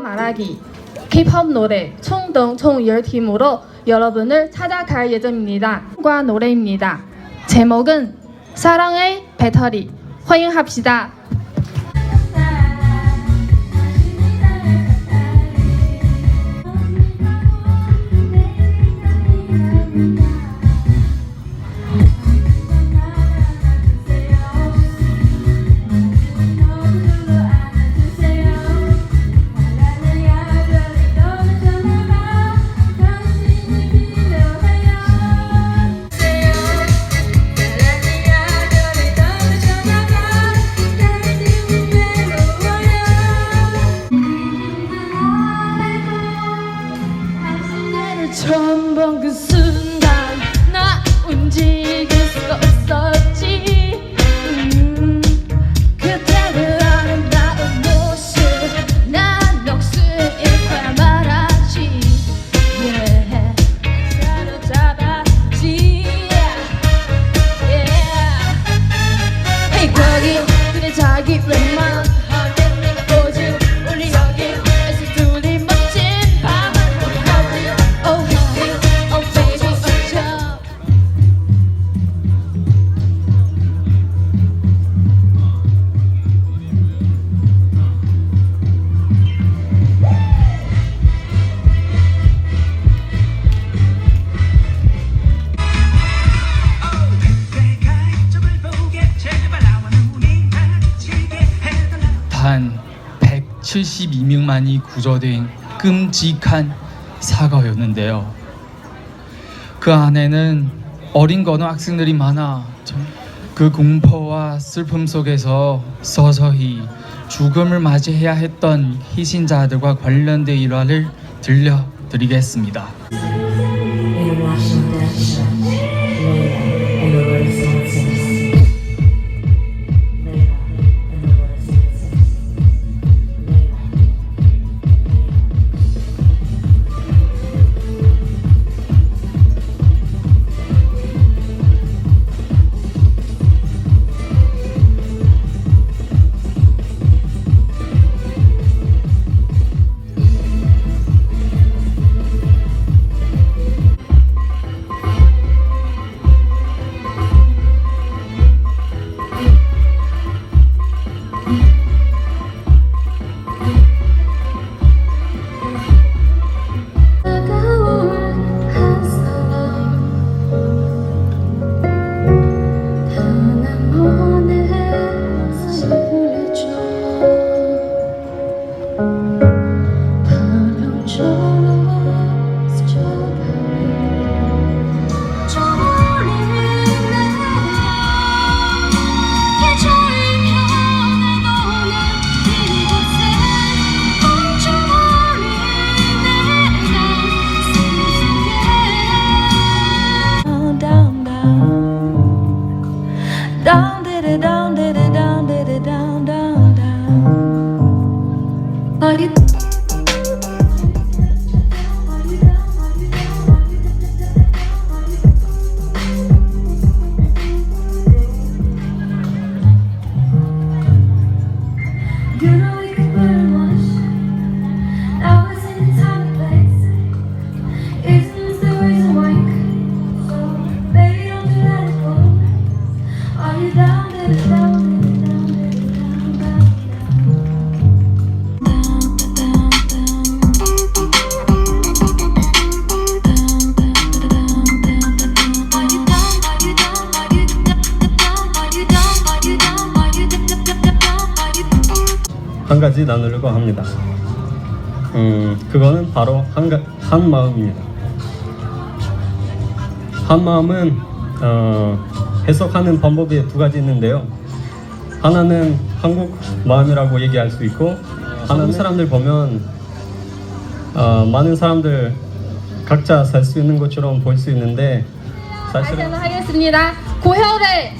말하기, 힙합 노래, 총 등 총열 팀으로 여러분을 찾아갈 예정입니다. 과 노래입니다. 제목은 사랑의 배터리. 환영합시다. 처음 본 그 순간 나 움직일 수 없었지 단 172명만이 구조된 끔찍한 사과였는데요. 그 안에는 어린 고등학생들이 많아 참그 공포와 슬픔 속에서 서서히 죽음을 맞이해야 했던 희생자들과 관련된 일화를 들려드리겠습니다. Down, diddy, down, diddy, down, diddy, down, down, down. Party 한 가지 나누려고 합니다. 음, 그거는 바로 한, 가, 한 마음입니다. 한 마음은 어, 해석하는 방법이 두 가지 있는데요. 하나는 한국 마음이라고 얘기할 수 있고, 한국 사람들 보면 어, 많은 사람들 각자 살 수 있는 것처럼 보일 수 있는데 사실은 하겠습니다. 고혈의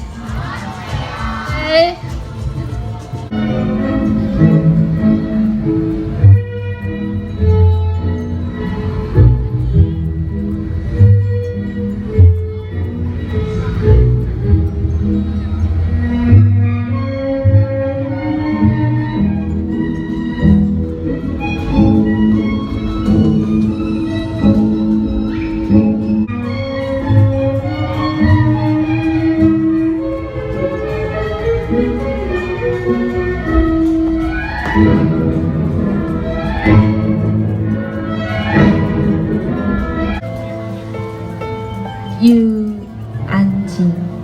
네. 유안진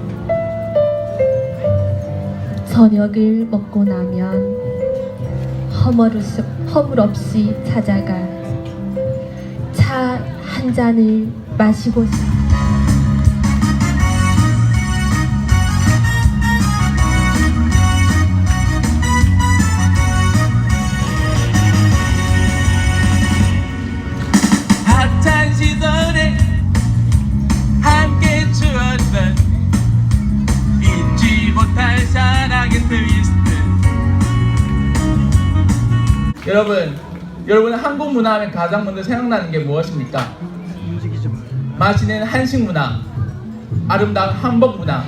저녁을 먹고 나면 허물, 허물 없이 찾아가 차 한 잔을 마시고 싶 여러분 여러분 한국 문화 하면 가장 먼저 생각나는 게 무엇입니까? 맛있는 한식 문화 아름다운 한복 문화